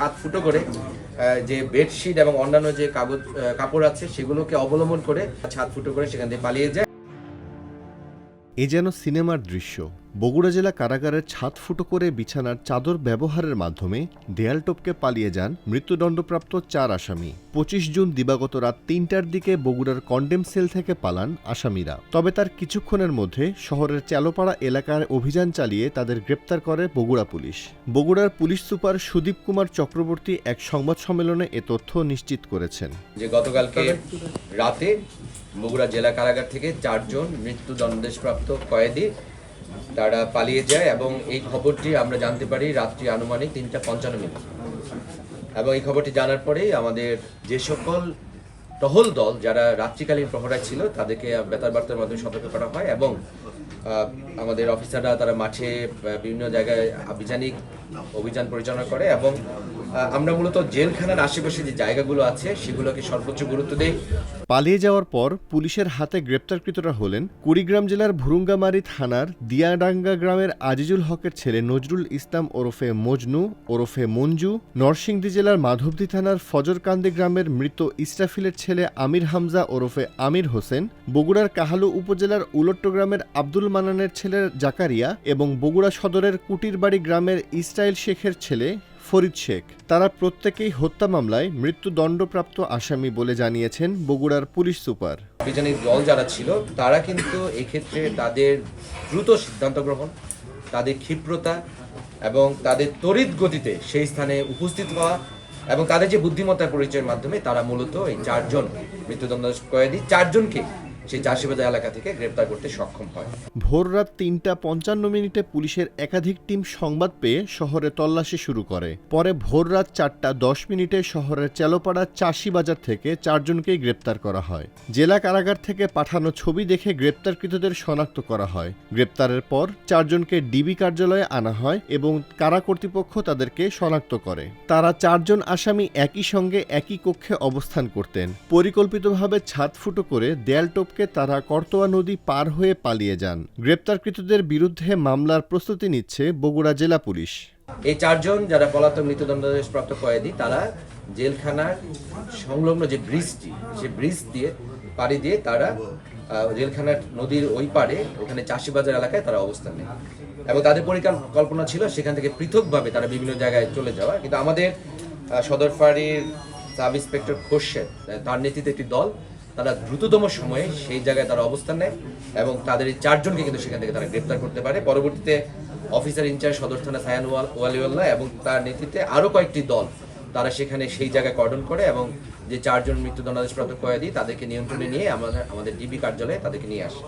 ছাদ ফুটো করে যে বেডশিট এবং অন্যান্য যে কাগজ কাপড় আছে সেগুলোকে অবলম্বন করে সাত ফুটো করে সেখান থেকে পালিয়ে যায়। এ যেন সিনেমার দৃশ্য। বগুড়া জেলা কারাগারের ছাদ ফুটো করে বিছানার চাদর ব্যবহারের মাধ্যমে দেয়াল টপকে পালিয়ে যান মৃত্যুদণ্ডপ্রাপ্ত চার আসামি। পঁচিশ জুন দিবাগত রাত তিনটার দিকে বগুড়ার কন্ডেম সেল থেকে পালান আসামিরা। তবে তার কিছুক্ষণের মধ্যে শহরের চালোপাড়া এলাকার অভিযান চালিয়ে তাদের গ্রেপ্তার করে বগুড়া পুলিশ। বগুড়ার পুলিশ সুপার সুদীপ কুমার চক্রবর্তী এক সংবাদ সম্মেলনে এ তথ্য নিশ্চিত করেছেন। যে গতকালকে রাতে বগুড়া জেলা কারাগার থেকে চারজন মৃত্যুদণ্ডেশপ্রাপ্ত কয়েদি তারা পালিয়ে যায় এবং এই খবরটি আমরা জানতে পারি রাত্রি আনুমানিক তিনটা পঞ্চান্ন মিনিট। এবং এই খবরটি জানার পরেই আমাদের যে সকল টহল দল যারা রাত্রিকালীন প্রহরায় ছিল, তাদেরকে বেতার বার্তার মাধ্যমে সতর্ক করা হয় এবং আমাদের অফিসাররা তারা মাঠে বিভিন্ন জায়গায় আভিযানিক অভিযান পরিচালনা করে এবং আমরা মূলত জেলখানার আশেপাশে যে জায়গাগুলো আছে, সেগুলোকে সর্বোচ্চ গুরুত্ব দেই। পালিয়ে যাওয়ার পর পুলিশের হাতে গ্রেপ্তারকৃতরা হলেন কুড়িগ্রাম জেলার ভুরুঙ্গামারি থানার দিয়াডাঙ্গা গ্রামের আজিজুল হকের ছেলে নজরুল ইসলাম ওরফে মজনু, ওরফে মঞ্জু, নরসিংদী জেলার মাধবদী থানার ফজরকান্দি গ্রামের মৃত ইসরাফিলের ছেলে আমির হামজা ওরফে আমির হোসেন, বগুড়ার কাহালু উপজেলার উলট্ট গ্রামের আব্দুল মানানের ছেলে জাকারিয়া এবং বগুড়া সদরের কুটিরবাড়ি গ্রামের ইসরাইল শেখের ছেলে ফরিদ শেখ। তারা প্রত্যেকেই হত্যা মামলায় মৃত্যুদণ্ডপ্রাপ্ত আসামি বলে জানিয়েছেন বগুড়ার পুলিশ সুপার। আভিযানিক দল যারা ছিল, তারা কিন্তু এক্ষেত্রে তাদের দ্রুত সিদ্ধান্ত গ্রহণ, তাদের ক্ষিপ্রতা এবং তাদের তড়িৎ গতিতে সেই স্থানে উপস্থিত হওয়া এবং তাদের যে বুদ্ধিমত্তার পরিচয়ের মাধ্যমে তারা মূলত এই চারজন মৃত্যুদণ্ড কয়েদি চারজনকে সেই চাষিবাজার এলাকা থেকে গ্রেপ্তার করতে সক্ষম হয়। ভোর রাত তিনটা পঞ্চান্ন মিনিটে পুলিশের একাধিক টিম সংবাদ পেয়ে শহরে তল্লাশি শুরু করে। পরে ভোর রাত চারটা দশ মিনিটে শহরের চেলোপাড়া চাষি বাজার থেকে চারজনকেই গ্রেপ্তার করা হয়। জেলা কারাগার থেকে পাঠানো ছবি দেখে গ্রেপ্তারকৃতদের শনাক্ত করা হয়। গ্রেপ্তারের পর চারজনকে ডিবি কার্যালয়ে আনা হয় এবং কারা কর্তৃপক্ষ তাদেরকে শনাক্ত করে। তারা চারজন আসামি একই সঙ্গে একই কক্ষে অবস্থান করতেন। পরিকল্পিতভাবে ছাদ ফুটো করে দেয়াল টপকে তারা করতোয়া নদী পার হয়ে পালিয়ে যান। গ্রেপ্তারকৃতদের বিরুদ্ধে মামলার প্রস্তুতি নিচ্ছে বগুড়া জেলা পুলিশ। এই চারজন যারা পলাতক মৃত্যুদণ্ডপ্রাপ্ত কয়েদি তারা জেলখানার সংলগ্ন যে ব্রিজটি সে ব্রিজ দিয়ে পাড়ি দিয়ে তারা জেলখানার নদীর ওই পাড়ে ওখানে চাষিবাজার এলাকায় তারা অবস্থান নেয়। এবং তাদের পরিকল্পনা ছিল সেখান থেকে পৃথকভাবে তারা বিভিন্ন জায়গায় চলে যাওয়া। কিন্তু আমাদের আহ, সদর ফাঁড়ির সাব ইন্সপেক্টর খোরশেদ তার নেতৃত্বে একটি দল তারা দ্রুততম সময়ে সেই জায়গায় তারা অবস্থান নেয় এবং তাদের এই চারজনকে কিন্তু সেখান থেকে তারা গ্রেপ্তার করতে পারে। পরবর্তীতে অফিসার ইনচার্জ সদর থানা সায়ান ওয়াল- ওয়ালিউল্লাহ এবং তার নেতৃত্বে আরও কয়েকটি দল তারা সেখানে সেই জায়গায় কর্ডন করে এবং যে চারজন মৃত্যুদণ্ডাদেশপ্রাপ্ত কয়েদি তাদেরকে নিয়ন্ত্রণে নিয়ে আমাদের আমাদের ডিবি কার্যালয়ে তাদেরকে নিয়ে আসে।